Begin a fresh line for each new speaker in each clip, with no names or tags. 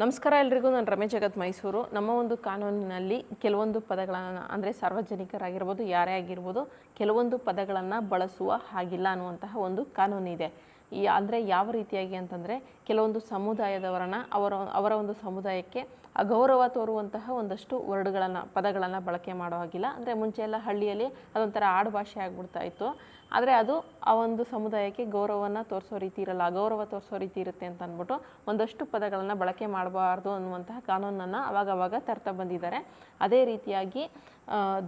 ನಮಸ್ಕಾರ ಎಲ್ರಿಗೂ, ನಾನು ರಮೇಶ್ ಜಗತ್ ಮೈಸೂರು. ನಮ್ಮ ಒಂದು ಕಾನೂನಿನಲ್ಲಿ ಕೆಲವೊಂದು ಪದಗಳನ್ನು, ಅಂದರೆ ಸಾರ್ವಜನಿಕರಾಗಿರ್ಬೋದು, ಯಾರೇ ಆಗಿರ್ಬೋದು ಕೆಲವೊಂದು ಪದಗಳನ್ನು ಬಳಸುವ ಹಾಗಿಲ್ಲ ಅನ್ನುವಂತಹ ಒಂದು ಕಾನೂನಿದೆ. ಈ ಅಂದರೆ ಯಾವ ರೀತಿಯಾಗಿ ಅಂತಂದರೆ ಕೆಲವೊಂದು ಸಮುದಾಯದವರನ್ನು ಅವರ ಅವರ ಒಂದು ಸಮುದಾಯಕ್ಕೆ ಅಗೌರವ ತೋರುವಂತಹ ಒಂದಷ್ಟು ವರ್ಡ್ಗಳನ್ನು, ಪದಗಳನ್ನು ಬಳಕೆ ಮಾಡೋ ಹಾಗಿಲ್ಲ. ಅಂದರೆ ಮುಂಚೆಯೆಲ್ಲ ಹಳ್ಳಿಯಲ್ಲಿ ಅದೊಂಥರ ಆಡುಭಾಷೆ ಆಗ್ಬಿಡ್ತಾ ಇತ್ತು. ಆದರೆ ಅದು ಆ ಒಂದು ಸಮುದಾಯಕ್ಕೆ ಗೌರವವನ್ನು ತೋರಿಸೋ ರೀತಿ ಇರಲ್ಲ, ಅಗೌರವ ತೋರಿಸೋ ರೀತಿ ಇರುತ್ತೆ ಅಂತ ಅಂದ್ಬಿಟ್ಟು ಒಂದಷ್ಟು ಪದಗಳನ್ನು ಬಳಕೆ ಮಾಡಬಾರ್ದು ಅನ್ನುವಂತಹ ಕಾನೂನನ್ನು ಅವಾಗವಾಗ ತರ್ತಾ ಬಂದಿದ್ದಾರೆ. ಅದೇ ರೀತಿಯಾಗಿ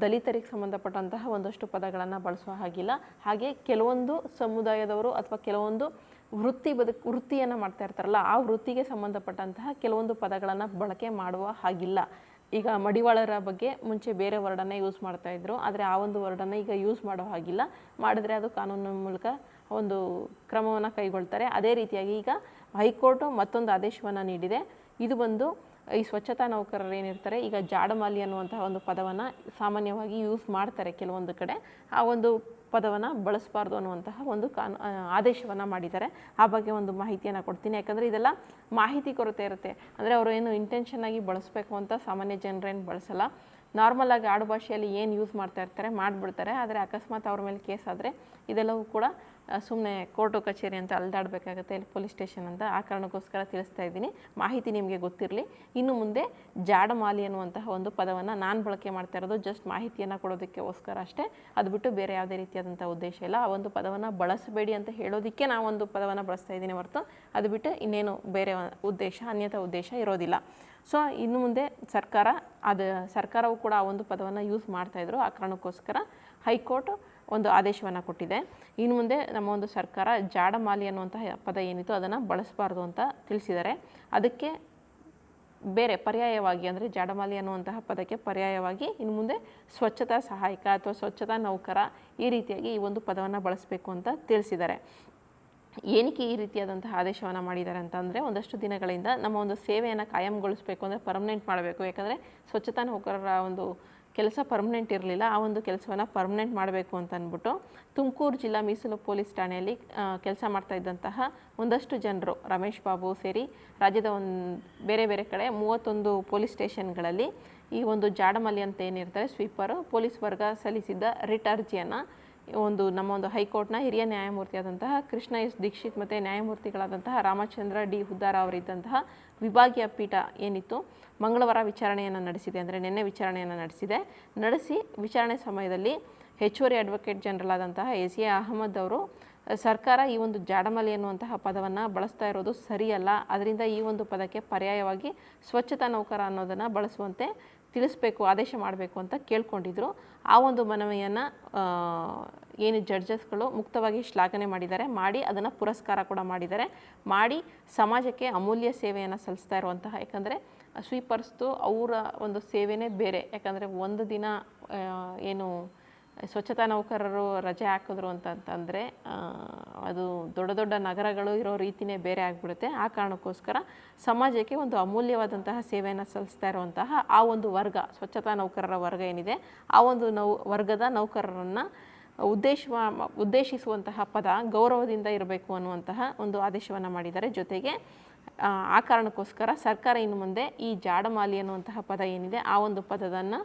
ದಲಿತರಿಗೆ ಸಂಬಂಧಪಟ್ಟಂತಹ ಒಂದಷ್ಟು ಪದಗಳನ್ನು ಬಳಸುವ ಹಾಗಿಲ್ಲ. ಹಾಗೆ ಕೆಲವೊಂದು ಸಮುದಾಯದವರು ಅಥವಾ ಕೆಲವೊಂದು ವೃತ್ತಿ ಬದುಕು, ವೃತ್ತಿಯನ್ನು ಮಾಡ್ತಾ ಇರ್ತಾರಲ್ಲ, ಆ ವೃತ್ತಿಗೆ ಸಂಬಂಧಪಟ್ಟಂತಹ ಕೆಲವೊಂದು ಪದಗಳನ್ನು ಬಳಕೆ ಮಾಡುವ ಹಾಗಿಲ್ಲ. ಈಗ ಮಡಿವಾಳರ ಬಗ್ಗೆ ಮುಂಚೆ ಬೇರೆ ವರ್ಡನ್ನು ಯೂಸ್ ಮಾಡ್ತಾ ಇದ್ರು, ಆದರೆ ಆ ಒಂದು ವರ್ಡನ್ನು ಈಗ ಯೂಸ್ ಮಾಡೋ ಹಾಗಿಲ್ಲ. ಮಾಡಿದ್ರೆ ಅದು ಕಾನೂನಿನ ಮೂಲಕ ಒಂದು ಕ್ರಮವನ್ನು ಕೈಗೊಳ್ತಾರೆ. ಅದೇ ರೀತಿಯಾಗಿ ಈಗ ಹೈಕೋರ್ಟು ಮತ್ತೊಂದು ಆದೇಶವನ್ನು ನೀಡಿದೆ. ಇದು ಬಂದು ಈ ಸ್ವಚ್ಛತಾ ನೌಕರರು ಏನಿರ್ತಾರೆ, ಈಗ ಜಾಡಮಾಲಿ ಅನ್ನುವಂತಹ ಒಂದು ಪದವನ್ನು ಸಾಮಾನ್ಯವಾಗಿ ಯೂಸ್ ಮಾಡ್ತಾರೆ ಕೆಲವೊಂದು ಕಡೆ. ಆ ಒಂದು ಪದವನ್ನು ಬಳಸಬಾರ್ದು ಅನ್ನುವಂತಹ ಒಂದು ಕಾನು ಆದೇಶವನ್ನು ಮಾಡಿದ್ದಾರೆ. ಆ ಬಗ್ಗೆ ಒಂದು ಮಾಹಿತಿಯನ್ನು ಕೊಡ್ತೀನಿ. ಯಾಕಂದರೆ ಇದೆಲ್ಲ ಮಾಹಿತಿ ಕೊರತೆ ಇರುತ್ತೆ. ಅಂದರೆ ಅವರು ಏನು ಇಂಟೆನ್ಷನ್ ಆಗಿ ಬಳಸಬೇಕು ಅಂತ ಸಾಮಾನ್ಯ ಜನರೇನು ಬಳಸಲ್ಲ. ನಾರ್ಮಲ್ ಆಗಿ ಆಡು ಭಾಷೆಯಲ್ಲಿ ಏನು ಯೂಸ್ ಮಾಡ್ತಾ ಇರ್ತಾರೆ ಮಾಡಿಬಿಡ್ತಾರೆ. ಆದರೆ ಅಕಸ್ಮಾತ್ ಅವ್ರ ಮೇಲೆ ಕೇಸ್ ಆದರೆ ಇದೆಲ್ಲವೂ ಕೂಡ ಸುಮ್ಮನೆ ಕೋರ್ಟು ಕಚೇರಿ ಅಂತ ಅಲ್ದಾಡಬೇಕಾಗತ್ತೆ, ಇಲ್ಲಿ ಪೊಲೀಸ್ ಸ್ಟೇಷನ್ ಅಂತ. ಆ ಕಾರಣಕ್ಕೋಸ್ಕರ ತಿಳಿಸ್ತಾ ಇದ್ದೀನಿ. ಮಾಹಿತಿ ನಿಮಗೆ ಗೊತ್ತಿರಲಿ. ಇನ್ನು ಮುಂದೆ ಜಾಡಮಾಲಿ ಅನ್ನುವಂತಹ ಒಂದು ಪದವನ್ನು ನಾನು ಬಳಕೆ ಮಾಡ್ತಾ ಇರೋದು ಜಸ್ಟ್ ಮಾಹಿತಿಯನ್ನು ಕೊಡೋದಕ್ಕೋಸ್ಕರ ಅಷ್ಟೇ. ಅದು ಬಿಟ್ಟು ಬೇರೆ ಯಾವುದೇ ರೀತಿಯಾದಂಥ ಉದ್ದೇಶ ಇಲ್ಲ. ಆ ಒಂದು ಪದವನ್ನು ಬಳಸಬೇಡಿ ಅಂತ ಹೇಳೋದಕ್ಕೆ ನಾವು ಒಂದು ಪದವನ್ನು ಬಳಸ್ತಾ ಇದ್ದೀನಿ ಹೊರತು. ಅದು ಬಿಟ್ಟು ಇನ್ನೇನು ಬೇರೆ ಉದ್ದೇಶ, ಅನ್ಯತಾ ಉದ್ದೇಶ ಇರೋದಿಲ್ಲ. ಸೊ ಇನ್ನು ಮುಂದೆ ಸರ್ಕಾರ ಅದು ಸರ್ಕಾರವು ಕೂಡ ಆ ಒಂದು ಪದವನ್ನು ಯೂಸ್ ಮಾಡ್ತಾಯಿದ್ರು ಆ ಕಾರಣಕ್ಕೋಸ್ಕರ ಹೈಕೋರ್ಟ್ ಒಂದು ಆದೇಶವನ್ನು ಕೊಟ್ಟಿದೆ. ಇನ್ನು ಮುಂದೆ ನಮ್ಮ ಒಂದು ಸರ್ಕಾರ ಜಾಡಮಾಲಿ ಅನ್ನುವಂತಹ ಪದ ಏನಿತ್ತು ಅದನ್ನು ಬಳಸಬಾರ್ದು ಅಂತ ತಿಳಿಸಿದ್ದಾರೆ. ಅದಕ್ಕೆ ಬೇರೆ ಪರ್ಯಾಯವಾಗಿ ಅಂದರೆ ಜಾಡಮಾಲಿ ಅನ್ನುವಂತಹ ಪದಕ್ಕೆ ಪರ್ಯಾಯವಾಗಿ ಇನ್ನು ಮುಂದೆ ಸ್ವಚ್ಛತಾ ಸಹಾಯಕ ಅಥವಾ ಸ್ವಚ್ಛತಾ ನೌಕರ ಈ ರೀತಿಯಾಗಿ ಈ ಒಂದು ಪದವನ್ನು ಬಳಸಬೇಕು ಅಂತ ತಿಳಿಸಿದ್ದಾರೆ. ಏನಕ್ಕೆ ಈ ರೀತಿಯಾದಂತಹ ಆದೇಶವನ್ನು ಮಾಡಿದ್ದಾರೆ ಅಂತಂದರೆ ಒಂದಷ್ಟು ದಿನಗಳಿಂದ ನಮ್ಮ ಒಂದು ಸೇವೆಯನ್ನು ಕಾಯಂಗೊಳಿಸಬೇಕು ಅಂದರೆ ಪರ್ಮನೆಂಟ್ ಮಾಡಬೇಕು. ಯಾಕಂದರೆ ಸ್ವಚ್ಛತಾ ನೌಕರರ ಒಂದು ಕೆಲಸ ಪರ್ಮನೆಂಟ್ ಇರಲಿಲ್ಲ, ಆ ಒಂದು ಕೆಲಸವನ್ನು ಪರ್ಮನೆಂಟ್ ಮಾಡಬೇಕು ಅಂತ ಅಂದ್ಬಿಟ್ಟು ತುಮಕೂರು ಜಿಲ್ಲಾ ಮೀಸಲು ಪೊಲೀಸ್ ಠಾಣೆಯಲ್ಲಿ ಕೆಲಸ ಮಾಡ್ತಾ ಇದ್ದಂತಹ ಒಂದಷ್ಟು ಜನರು, ರಮೇಶ್ ಬಾಬು ಸೇರಿ ರಾಜ್ಯದ ಒಂದು ಬೇರೆ ಬೇರೆ ಕಡೆ ಮೂವತ್ತೊಂದು ಪೊಲೀಸ್ ಸ್ಟೇಷನ್ಗಳಲ್ಲಿ ಈ ಒಂದು ಜಾಡಮಲ್ಲಿ ಅಂತ ಏನಿರ್ತಾರೆ, ಸ್ವೀಪರು, ಪೊಲೀಸ್ ವರ್ಗ ಸಲ್ಲಿಸಿದ್ದ ರಿಟ್ ಅರ್ಜಿಯನ್ನು ಒಂದು ನಮ್ಮ ಒಂದು ಹೈಕೋರ್ಟ್ನ ಹಿರಿಯ ನ್ಯಾಯಮೂರ್ತಿಯಾದಂತಹ ಕೃಷ್ಣ ಎಸ್ ದೀಕ್ಷಿತ್ ಮತ್ತು ನ್ಯಾಯಮೂರ್ತಿಗಳಾದಂತಹ ರಾಮಚಂದ್ರ ಡಿ ಹುದ್ದಾರ ಅವರಿದ್ದಂತಹ ವಿಭಾಗೀಯ ಪೀಠ ಏನಿತ್ತು, ಮಂಗಳವಾರ ವಿಚಾರಣೆಯನ್ನು ನಡೆಸಿದೆ ಅಂದರೆ ನಿನ್ನೆ ವಿಚಾರಣೆಯನ್ನು ನಡೆಸಿದೆ. ನಡೆಸಿ ವಿಚಾರಣೆ ಸಮಯದಲ್ಲಿ ಹೆಚ್ಚುವರಿ ಅಡ್ವೊಕೇಟ್ ಜನರಲ್ ಆದಂತಹ ಎಸ್ ಎ ಅಹಮದ್ ಅವರು, ಸರ್ಕಾರ ಈ ಒಂದು ಜಾಡಮಲಿ ಎನ್ನುವಂತಹ ಪದವನ್ನು ಬಳಸ್ತಾ ಇರೋದು ಸರಿಯಲ್ಲ, ಅದರಿಂದ ಈ ಒಂದು ಪದಕ್ಕೆ ಪರ್ಯಾಯವಾಗಿ ಸ್ವಚ್ಛತಾ ನೌಕರ ಅನ್ನೋದನ್ನು ಬಳಸುವಂತೆ ತಿಳಿಸ್ಬೇಕು, ಆದೇಶ ಮಾಡಬೇಕು ಅಂತ ಕೇಳ್ಕೊಂಡಿದ್ರು. ಆ ಒಂದು ಮನವಿಯನ್ನು ಏನು ಜಡ್ಜಸ್ಗಳು ಮುಕ್ತವಾಗಿ ಶ್ಲಾಘನೆ ಮಾಡಿದ್ದಾರೆ, ಮಾಡಿ ಅದನ್ನು ಪುರಸ್ಕಾರ ಕೂಡ ಮಾಡಿದ್ದಾರೆ. ಮಾಡಿ ಸಮಾಜಕ್ಕೆ ಅಮೂಲ್ಯ ಸೇವೆಯನ್ನು ಸಲ್ಲಿಸ್ತಾ ಇರುವಂತಹ, ಯಾಕಂದರೆ ಸ್ವೀಪರ್ಸ್ದು ಅವರ ಒಂದು ಸೇವೆನೇ ಬೇರೆ. ಯಾಕಂದರೆ ಒಂದು ದಿನ ಏನು ಸ್ವಚ್ಛತಾ ನೌಕರರು ರಜೆ ಹಾಕಿದ್ರು ಅಂತಂತಂದರೆ ಅದು ದೊಡ್ಡ ದೊಡ್ಡ ನಗರಗಳು ಇರೋ ರೀತಿನೇ ಬೇರೆ ಆಗಿಬಿಡುತ್ತೆ. ಆ ಕಾರಣಕ್ಕೋಸ್ಕರ ಸಮಾಜಕ್ಕೆ ಒಂದು ಅಮೂಲ್ಯವಾದಂತಹ ಸೇವೆಯನ್ನು ಸಲ್ಲಿಸ್ತಾ ಇರುವಂತಹ ಆ ಒಂದು ವರ್ಗ ಸ್ವಚ್ಛತಾ ನೌಕರರ ವರ್ಗ ಏನಿದೆ ಆ ಒಂದು ನೌ ವರ್ಗದ ನೌಕರರನ್ನು ಉದ್ದೇಶ ಉದ್ದೇಶಿಸುವಂತಹ ಪದ ಗೌರವದಿಂದ ಇರಬೇಕು ಅನ್ನುವಂತಹ ಒಂದು ಆದೇಶವನ್ನು ಮಾಡಿದ್ದಾರೆ. ಜೊತೆಗೆ ಆ, ಕಾರಣಕ್ಕೋಸ್ಕರ ಸರ್ಕಾರ ಇನ್ನು ಮುಂದೆ ಈ ಜಾಡಮಾಲಿ ಅನ್ನುವಂತಹ ಪದ ಏನಿದೆ ಆ ಒಂದು ಪದವನ್ನು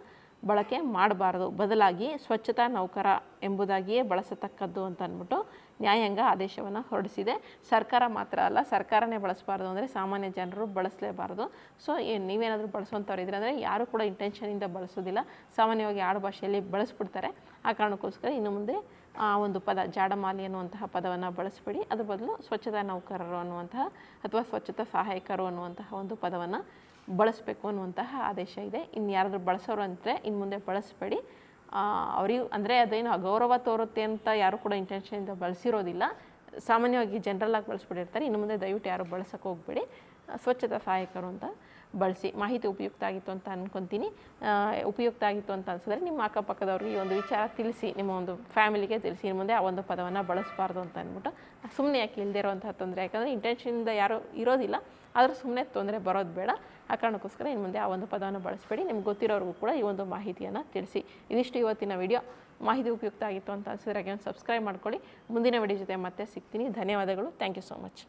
ಬಳಕೆ ಮಾಡಬಾರ್ದು. ಬದಲಾಗಿ ಸ್ವಚ್ಛತಾ ನೌಕರ ಎಂಬುದಾಗಿಯೇ ಬಳಸತಕ್ಕದ್ದು ಅಂತ ಅಂದ್ಬಿಟ್ಟು ನ್ಯಾಯಾಂಗ ಆದೇಶವನ್ನು ಹೊರಡಿಸಿದೆ. ಸರ್ಕಾರ ಮಾತ್ರ ಅಲ್ಲ, ಸರ್ಕಾರನೇ ಬಳಸಬಾರ್ದು ಅಂದರೆ ಸಾಮಾನ್ಯ ಜನರು ಬಳಸಲೇಬಾರ್ದು. ಸೊ ನೀವೇನಾದರೂ ಬಳಸುವಂಥವ್ರು ಇದ್ರೆ ಅಂದರೆ ಯಾರು ಕೂಡ ಇಂಟೆನ್ಷನಿಂದ ಬಳಸೋದಿಲ್ಲ ಸಾಮಾನ್ಯವಾಗಿ ಆಡು ಭಾಷೆಯಲ್ಲಿ ಬಳಸ್ಬಿಡ್ತಾರೆ. ಆ ಕಾರಣಕ್ಕೋಸ್ಕರ ಇನ್ನು ಮುಂದೆ, ಆ, ಒಂದು ಪದ, ಜಾಡಮಾಲಿ ಅನ್ನುವಂತಹ ಪದವನ್ನು ಬಳಸಬೇಡಿ. ಅದ್ರ ಬದಲು ಸ್ವಚ್ಛತಾ ನೌಕರರು ಅನ್ನುವಂತಹ ಅಥವಾ ಸ್ವಚ್ಛತಾ ಸಹಾಯಕರು ಅನ್ನುವಂತಹ ಒಂದು ಪದವನ್ನು ಬಳಸಬೇಕು ಅನ್ನುವಂತಹ ಆದೇಶ ಇದೆ. ಇನ್ನು ಯಾರಾದರೂ ಬಳಸೋರು ಅಂದರೆ ಇನ್ನು ಮುಂದೆ ಬಳಸಬೇಡಿ. ಅವರಿಗೂ, ಅಂದರೆ ಅದೇನು ಅಗೌರವ ತೋರುತ್ತೆ ಅಂತ ಯಾರು ಕೂಡ ಇಂಟೆನ್ಷನಿಂದ ಬಳಸಿರೋದಿಲ್ಲ. ಸಾಮಾನ್ಯವಾಗಿ ಜನರಲ್ಲಾಗಿ ಬಳಸ್ಬಿಟ್ಟಿರ್ತಾರೆ. ಇನ್ನು ಮುಂದೆ ದಯವಿಟ್ಟು ಯಾರು ಬಳಸೋಕೆ ಹೋಗಬೇಡಿ. ಸ್ವಚ್ಛತಾ ಸಹಾಯಕರು ಅಂತ ಬಳಸಿ, ಮಾಹಿತಿ ಉಪಯುಕ್ತ ಆಗಿತ್ತು ಅಂತ ಅಂದ್ಕೊತೀನಿ ಉಪಯುಕ್ತ ಆಗಿತ್ತು ಅಂತ ಅನ್ಸಿದ್ರೆ ನಿಮ್ಮ ಅಕ್ಕಪಕ್ಕದವ್ರಿಗೆ ಈ ಒಂದು ವಿಚಾರ ತಿಳಿಸಿ, ನಿಮ್ಮ ಒಂದು ಫ್ಯಾಮಿಲಿಗೆ ತಿಳಿಸಿ ಇನ್ನು ಮುಂದೆ ಆ ಒಂದು ಪದವನ್ನು ಬಳಸಬಾರ್ದು ಅಂತ ಅಂದ್ಬಿಟ್ಟು ಸುಮ್ಮನೆ ಯಾಕೆ ಇಲ್ಲದೆ ಇರೋವಂಥ ತೊಂದರೆ, ಯಾಕಂದರೆ ಇಂಟೆನ್ಷನಿಂದ ಯಾರೂ ಇರೋದಿಲ್ಲ. ಆದರೂ ಸುಮ್ಮನೆ ತೊಂದರೆ ಬರೋದು ಬೇಡ. ಆ ಕಾರಣಕ್ಕೋಸ್ಕರ ಇನ್ನು ಮುಂದೆ ಆ ಒಂದು ಪದವನ್ನು ಬಳಸಬೇಡಿ. ನಿಮ್ಗೆ ಗೊತ್ತಿರೋರಿಗೂ ಕೂಡ ಈ ಒಂದು ಮಾಹಿತಿಯನ್ನು ತಿಳಿಸಿ. ಇದಿಷ್ಟು ಇವತ್ತಿನ ವಿಡಿಯೋ. ಮಾಹಿತಿ ಉಪಯುಕ್ತ ಆಗಿತ್ತು ಅಂತ ಅನಿಸಿದ್ರೆ ಹಾಗೆ ಸಬ್ಸ್ಕ್ರೈಬ್ ಮಾಡ್ಕೊಳ್ಳಿ. ಮುಂದಿನ ವಿಡಿಯೋ ಜೊತೆ ಮತ್ತೆ ಸಿಗ್ತೀನಿ. ಧನ್ಯವಾದಗಳು. Thank you so much